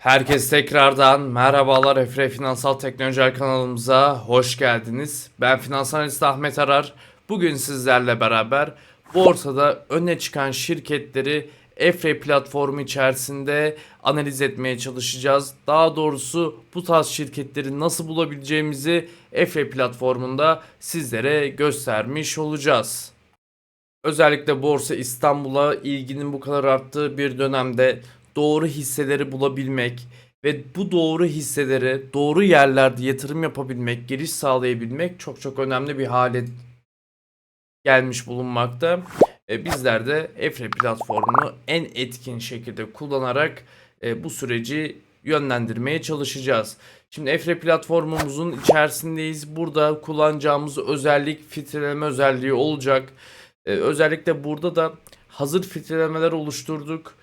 Herkes tekrardan merhabalar Efre Finansal Teknolojiler kanalımıza hoş geldiniz. Ben finansal analist Ahmet Arar. Bugün sizlerle beraber borsada öne çıkan şirketleri Efre platformu içerisinde analiz etmeye çalışacağız. Daha doğrusu bu tarz şirketleri nasıl bulabileceğimizi Efre platformunda sizlere göstermiş olacağız. Özellikle Borsa İstanbul'a ilginin bu kadar arttığı bir dönemde doğru hisseleri bulabilmek ve bu doğru hisseleri doğru yerlerde yatırım yapabilmek, giriş sağlayabilmek çok çok önemli bir hale gelmiş bulunmakta. E, bizler de Efre platformunu en etkin şekilde kullanarak e, bu süreci yönlendirmeye çalışacağız. Şimdi Efre platformumuzun içerisindeyiz. Burada kullanacağımız özellik filtreleme özelliği olacak. E, özellikle burada da hazır filtrelemeler oluşturduk.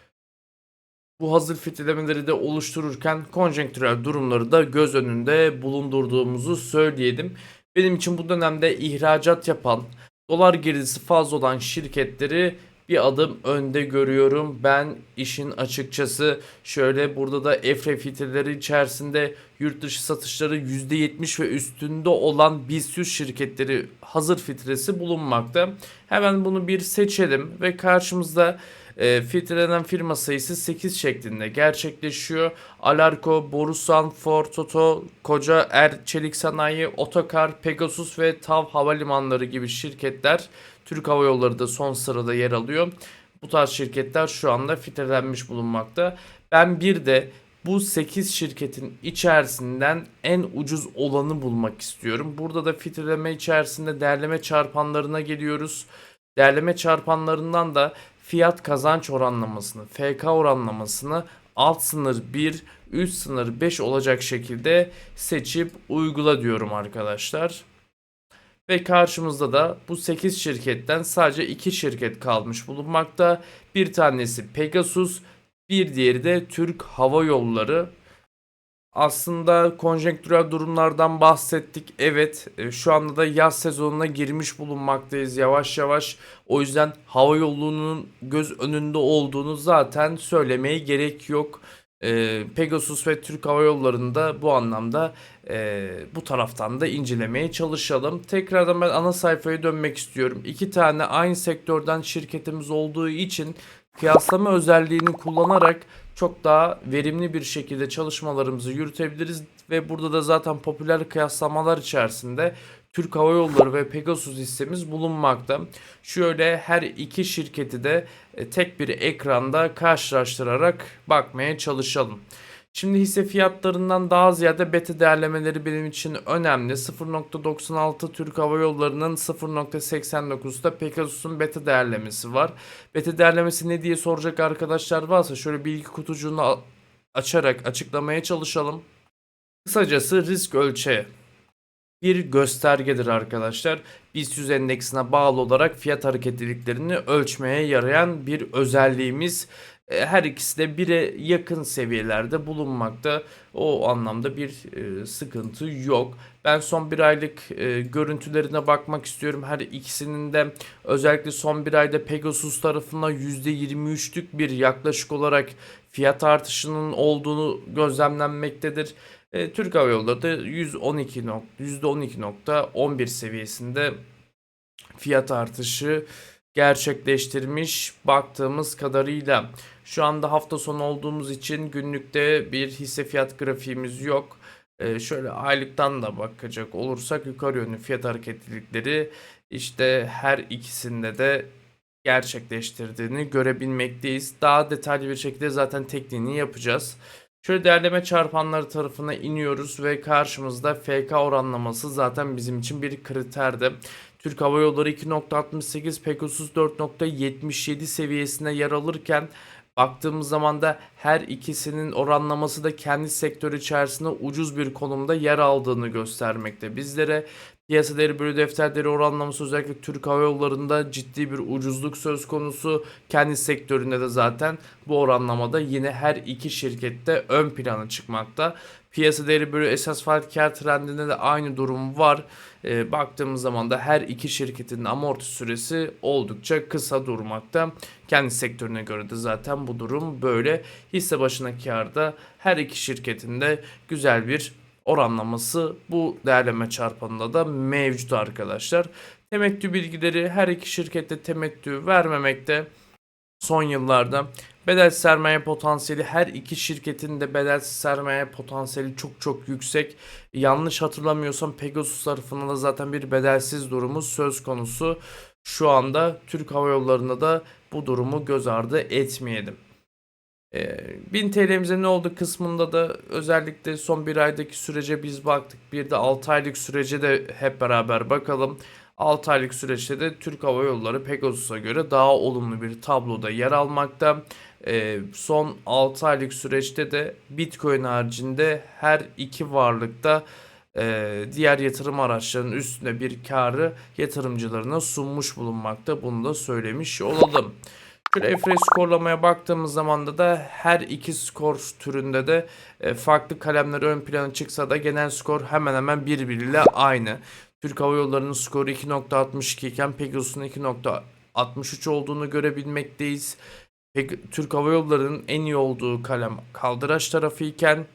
Bu hazır filtrelemeleri de oluştururken konjonktürel durumları da göz önünde bulundurduğumuzu söyleyelim. Benim için bu dönemde ihracat yapan, dolar girdisi fazla olan şirketleri bir adım önde görüyorum. Ben işin açıkçası şöyle burada da EFRE filtreleri içerisinde yurt dışı satışları %70 ve üstünde olan BIST 100 şirketleri hazır filtresi bulunmakta. Hemen bunu bir seçelim ve karşımızda e, filtrelenen firma sayısı 8 şeklinde gerçekleşiyor. Alarko, Borusan, Ford, Toto, Koca Er, Çelik Sanayi, Otokar, Pegasus ve TAV Havalimanları gibi şirketler Türk Hava Yolları da son sırada yer alıyor. Bu tarz şirketler şu anda filtrelenmiş bulunmakta. Ben bir de bu 8 şirketin içerisinden en ucuz olanı bulmak istiyorum. Burada da filtreleme içerisinde değerleme çarpanlarına geliyoruz. Değerleme çarpanlarından da fiyat kazanç oranlamasını, FK oranlamasını alt sınır 1, üst sınır 5 olacak şekilde seçip uygula diyorum arkadaşlar. Ve karşımızda da bu 8 şirketten sadece 2 şirket kalmış bulunmakta. Bir tanesi Pegasus, bir diğeri de Türk Hava Yolları. Aslında konjonktürel durumlardan bahsettik. Evet, e, şu anda da yaz sezonuna girmiş bulunmaktayız yavaş yavaş. O yüzden hava yolunun göz önünde olduğunu zaten söylemeye gerek yok. E, Pegasus ve Türk Hava Yolları'nda bu anlamda e, bu taraftan da incelemeye çalışalım. Tekrardan ben ana sayfaya dönmek istiyorum. İki tane aynı sektörden şirketimiz olduğu için kıyaslama özelliğini kullanarak çok daha verimli bir şekilde çalışmalarımızı yürütebiliriz ve burada da zaten popüler kıyaslamalar içerisinde Türk Hava Yolları ve Pegasus hissemiz bulunmakta. Şöyle her iki şirketi de e, tek bir ekranda karşılaştırarak bakmaya çalışalım. Şimdi hisse fiyatlarından daha ziyade beta değerlemeleri benim için önemli. 0.96 Türk Hava Yolları'nın 0.89'da Pegasus'un beta değerlemesi var. Beta değerlemesi ne diye soracak arkadaşlar varsa şöyle bilgi kutucuğunu açarak açıklamaya çalışalım. Kısacası risk ölçeği bir göstergedir arkadaşlar. BIST 100 endeksine bağlı olarak fiyat hareketliliklerini ölçmeye yarayan bir özelliğimiz. E, her ikisi de bire yakın seviyelerde bulunmakta. O anlamda bir e, sıkıntı yok. Ben son bir aylık e, görüntülerine bakmak istiyorum. Her ikisinin de özellikle son bir ayda Pegasus tarafından %23'lük bir yaklaşık olarak fiyat artışının olduğunu gözlemlenmektedir. E, Türk Hava Yolları da 112 %12.11 seviyesinde fiyat artışı gerçekleştirmiş baktığımız kadarıyla. Şu anda hafta sonu olduğumuz için günlükte bir hisse fiyat grafiğimiz yok. Ee, şöyle aylıktan da bakacak olursak yukarı yönlü fiyat hareketlilikleri işte her ikisinde de gerçekleştirdiğini görebilmekteyiz. Daha detaylı bir şekilde zaten tekniğini yapacağız. Şöyle değerleme çarpanları tarafına iniyoruz ve karşımızda FK oranlaması zaten bizim için bir kriterdi. Türk Hava Yolları 2.68, Pegasus 4.77 seviyesinde yer alırken baktığımız zaman da her ikisinin oranlaması da kendi sektör içerisinde ucuz bir konumda yer aldığını göstermekte bizlere. Piyasa değeri bölü defter oranlaması özellikle Türk Hava Yolları'nda ciddi bir ucuzluk söz konusu. Kendi sektöründe de zaten bu oranlamada yine her iki şirkette ön plana çıkmakta. Piyasa değeri bölü esas faaliyet kar trendinde de aynı durum var. Ee, baktığımız zaman da her iki şirketin amorti süresi oldukça kısa durmakta. Kendi sektörüne göre de zaten bu durum böyle. Hisse başına karda her iki şirketin de güzel bir oranlaması bu değerleme çarpanında da mevcut arkadaşlar. Temettü bilgileri her iki şirkette temettü vermemekte son yıllarda. Bedelsiz sermaye potansiyeli her iki şirketin de bedelsiz sermaye potansiyeli çok çok yüksek. Yanlış hatırlamıyorsam Pegasus tarafında da zaten bir bedelsiz durumu söz konusu. Şu anda Türk Hava Yolları'nda da bu durumu göz ardı etmeyelim. Ee, 1000 TL'mize ne oldu kısmında da özellikle son bir aydaki sürece biz baktık. Bir de 6 aylık sürece de hep beraber bakalım. 6 aylık süreçte de Türk Hava Yolları Pegasus'a göre daha olumlu bir tabloda yer almakta. Ee, son 6 aylık süreçte de Bitcoin haricinde her iki varlıkta e, diğer yatırım araçlarının üstünde bir karı yatırımcılarına sunmuş bulunmakta. Bunu da söylemiş olalım. Şöyle EFRE skorlamaya baktığımız zaman da da her iki skor türünde de e, farklı kalemler ön plana çıksa da genel skor hemen hemen birbiriyle aynı. Türk Hava Yolları'nın skoru 2.62 iken Pegasus'un 2.63 olduğunu görebilmekteyiz. Türk Hava Yolları'nın en iyi olduğu kalem kaldıraç tarafı iken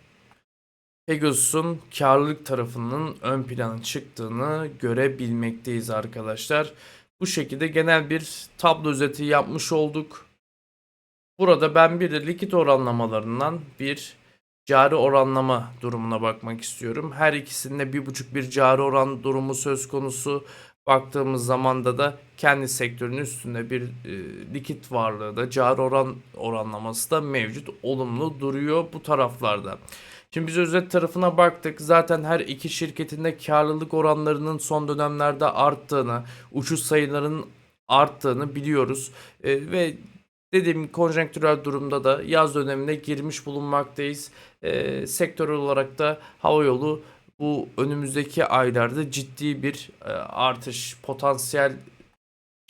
Pegasus'un karlılık tarafının ön plana çıktığını görebilmekteyiz arkadaşlar. Bu şekilde genel bir tablo özeti yapmış olduk. Burada ben bir de likit oranlamalarından bir cari oranlama durumuna bakmak istiyorum. Her ikisinde bir buçuk bir cari oran durumu söz konusu. Baktığımız zamanda da kendi sektörün üstünde bir e, likit varlığı da cari oran oranlaması da mevcut olumlu duruyor bu taraflarda. Şimdi biz özet tarafına baktık. Zaten her iki şirketin de karlılık oranlarının son dönemlerde arttığını, uçuş sayılarının arttığını biliyoruz. E, ve dediğim konjonktürel durumda da yaz dönemine girmiş bulunmaktayız. E, sektörel olarak da havayolu bu önümüzdeki aylarda ciddi bir e, artış, potansiyel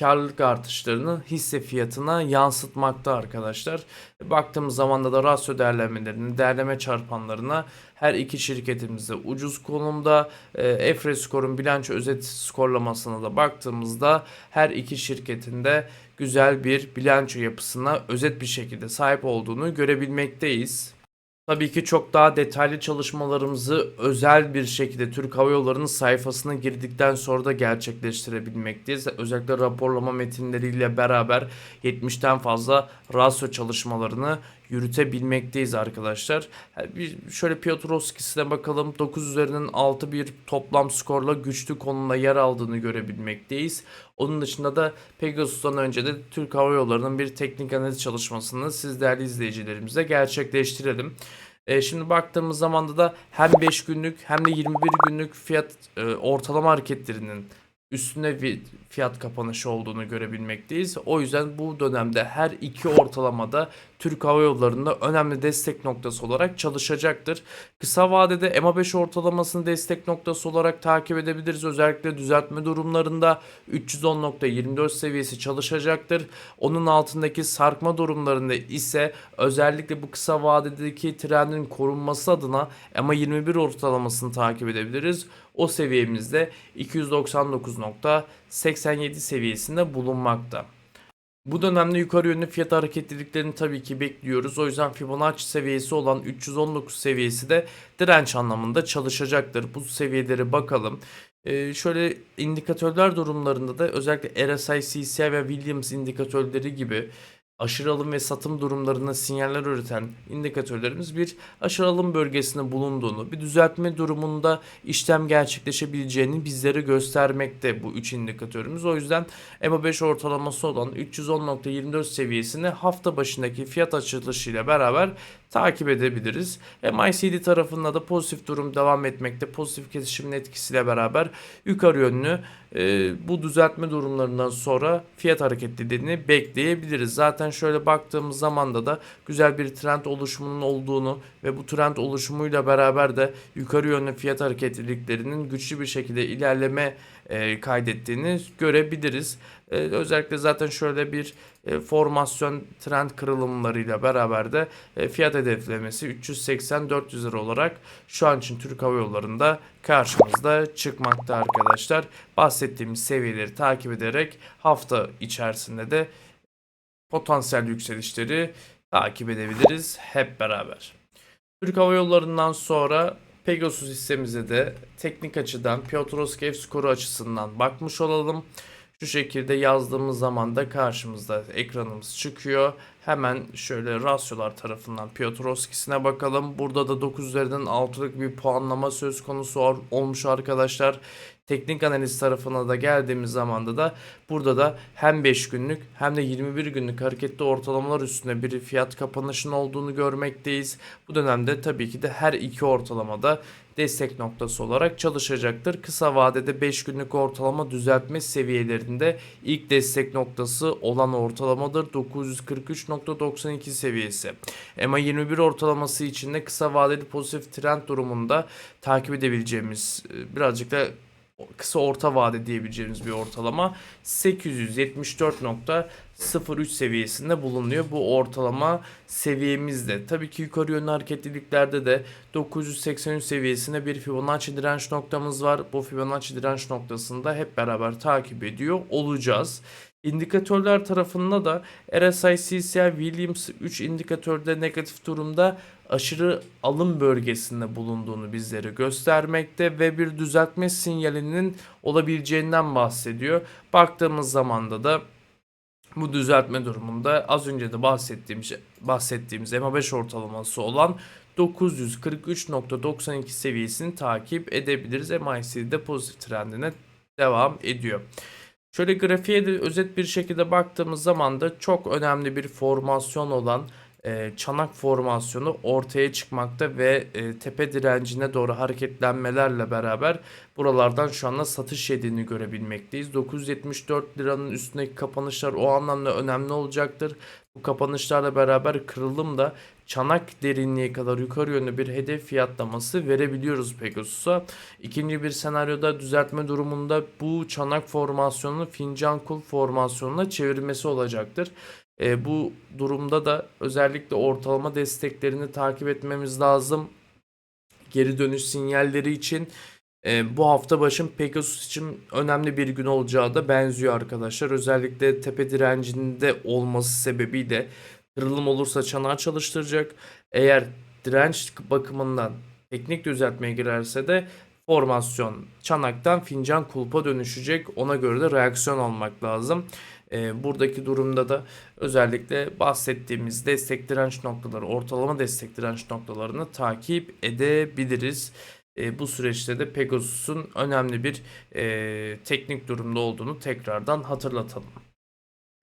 karlılık artışlarını hisse fiyatına yansıtmakta arkadaşlar. Baktığımız zaman da rasyo değerlemelerinin değerleme çarpanlarına her iki şirketimiz de ucuz konumda. E, Efre skorun bilanço özet skorlamasına da baktığımızda her iki şirketin de güzel bir bilanço yapısına özet bir şekilde sahip olduğunu görebilmekteyiz. Tabii ki çok daha detaylı çalışmalarımızı özel bir şekilde Türk Hava Yolları'nın sayfasına girdikten sonra da gerçekleştirebilmekteyiz. Özellikle raporlama metinleriyle beraber 70'ten fazla rasyo çalışmalarını yürütebilmekteyiz arkadaşlar. Bir şöyle Piotrowski'sine bakalım. 9 üzerinin 6 bir toplam skorla güçlü konumda yer aldığını görebilmekteyiz. Onun dışında da Pegasus'tan önce de Türk Hava Yolları'nın bir teknik analiz çalışmasını siz değerli izleyicilerimizle gerçekleştirelim. E, şimdi baktığımız zaman da hem 5 günlük hem de 21 günlük fiyat e, ortalama hareketlerinin üstüne bir fiyat kapanışı olduğunu görebilmekteyiz. O yüzden bu dönemde her iki ortalamada Türk Hava Yolları'nda önemli destek noktası olarak çalışacaktır. Kısa vadede EMA5 ortalamasını destek noktası olarak takip edebiliriz. Özellikle düzeltme durumlarında 310.24 seviyesi çalışacaktır. Onun altındaki sarkma durumlarında ise özellikle bu kısa vadedeki trendin korunması adına EMA21 ortalamasını takip edebiliriz. O seviyemizde 299.87 seviyesinde bulunmakta. Bu dönemde yukarı yönlü fiyat hareketliliklerini tabii ki bekliyoruz. O yüzden Fibonacci seviyesi olan 319 seviyesi de direnç anlamında çalışacaktır. Bu seviyeleri bakalım. Ee, şöyle indikatörler durumlarında da özellikle RSI, CCI ve Williams indikatörleri gibi aşırı alım ve satım durumlarında sinyaller üreten indikatörlerimiz bir aşırı alım bölgesinde bulunduğunu, bir düzeltme durumunda işlem gerçekleşebileceğini bizlere göstermekte bu 3 indikatörümüz. O yüzden EMA5 ortalaması olan 310.24 seviyesini hafta başındaki fiyat açılışıyla beraber takip edebiliriz. MICD tarafında da pozitif durum devam etmekte. Pozitif kesişimin etkisiyle beraber yukarı yönlü e, bu düzeltme durumlarından sonra fiyat hareketliliğini bekleyebiliriz. Zaten şöyle baktığımız zamanda da güzel bir trend oluşumunun olduğunu ve bu trend oluşumuyla beraber de yukarı yönlü fiyat hareketliliklerinin güçlü bir şekilde ilerleme e, kaydettiğini görebiliriz. E, özellikle zaten şöyle bir e, formasyon trend kırılımlarıyla beraber de e, fiyat hedeflemesi 380-400 lira olarak şu an için Türk Hava Yolları'nda karşımızda çıkmakta arkadaşlar. Bahsettiğimiz seviyeleri takip ederek hafta içerisinde de potansiyel yükselişleri takip edebiliriz hep beraber. Türk Hava Yolları'ndan sonra Pegasus hissemize de teknik açıdan Piotrowski skoru açısından bakmış olalım. Şu şekilde yazdığımız zaman da karşımızda ekranımız çıkıyor. Hemen şöyle rasyolar tarafından Piotrowski'sine bakalım. Burada da 9 üzerinden 6'lık bir puanlama söz konusu olmuş arkadaşlar. Teknik analiz tarafına da geldiğimiz zamanda da burada da hem 5 günlük hem de 21 günlük hareketli ortalamalar üstünde bir fiyat kapanışının olduğunu görmekteyiz. Bu dönemde tabii ki de her iki ortalamada destek noktası olarak çalışacaktır. Kısa vadede 5 günlük ortalama düzeltme seviyelerinde ilk destek noktası olan ortalamadır 943.92 seviyesi. EMA 21 ortalaması içinde kısa vadeli pozitif trend durumunda takip edebileceğimiz e, birazcık da kısa orta vade diyebileceğimiz bir ortalama 874.03 seviyesinde bulunuyor. Bu ortalama seviyemizde. Tabii ki yukarı yönlü hareketliliklerde de 983 seviyesinde bir Fibonacci direnç noktamız var. Bu Fibonacci direnç noktasında hep beraber takip ediyor olacağız. İndikatörler tarafında da RSI, CCI, Williams 3 indikatörde negatif durumda aşırı alım bölgesinde bulunduğunu bizlere göstermekte ve bir düzeltme sinyalinin olabileceğinden bahsediyor. Baktığımız zamanda da bu düzeltme durumunda az önce de bahsettiğimiz bahsettiğimiz MA5 ortalaması olan 943.92 seviyesini takip edebiliriz. MACD pozitif trendine devam ediyor. Şöyle grafiğe de özet bir şekilde baktığımız zaman da çok önemli bir formasyon olan e, çanak formasyonu ortaya çıkmakta ve e, tepe direncine doğru hareketlenmelerle beraber buralardan şu anda satış yediğini görebilmekteyiz. 974 liranın üstündeki kapanışlar o anlamda önemli olacaktır. Bu kapanışlarla beraber kırılım da çanak derinliğe kadar yukarı yönlü bir hedef fiyatlaması verebiliyoruz Pegasus'a. İkinci bir senaryoda düzeltme durumunda bu çanak formasyonunu fincan kul formasyonuna çevirmesi olacaktır. E, bu durumda da özellikle ortalama desteklerini takip etmemiz lazım. Geri dönüş sinyalleri için e, bu hafta başın Pegasus için önemli bir gün olacağı da benziyor arkadaşlar. Özellikle tepe direncinde olması sebebiyle kırılım olursa çanağı çalıştıracak. Eğer direnç bakımından teknik düzeltmeye girerse de formasyon çanaktan fincan kulpa dönüşecek. Ona göre de reaksiyon almak lazım. Ee, buradaki durumda da özellikle bahsettiğimiz destek direnç noktaları, ortalama destek direnç noktalarını takip edebiliriz. Ee, bu süreçte de Pegasus'un önemli bir e, teknik durumda olduğunu tekrardan hatırlatalım.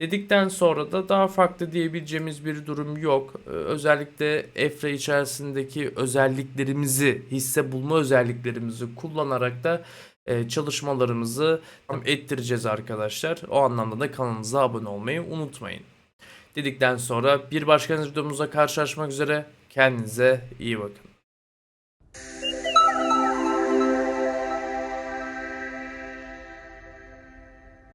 Dedikten sonra da daha farklı diyebileceğimiz bir durum yok. Ee, Özellikle EFRA içerisindeki özelliklerimizi, hisse bulma özelliklerimizi kullanarak da e, çalışmalarımızı ettireceğiz arkadaşlar. O anlamda da kanalımıza abone olmayı unutmayın. Dedikten sonra bir başka videomuzda karşılaşmak üzere. Kendinize iyi bakın.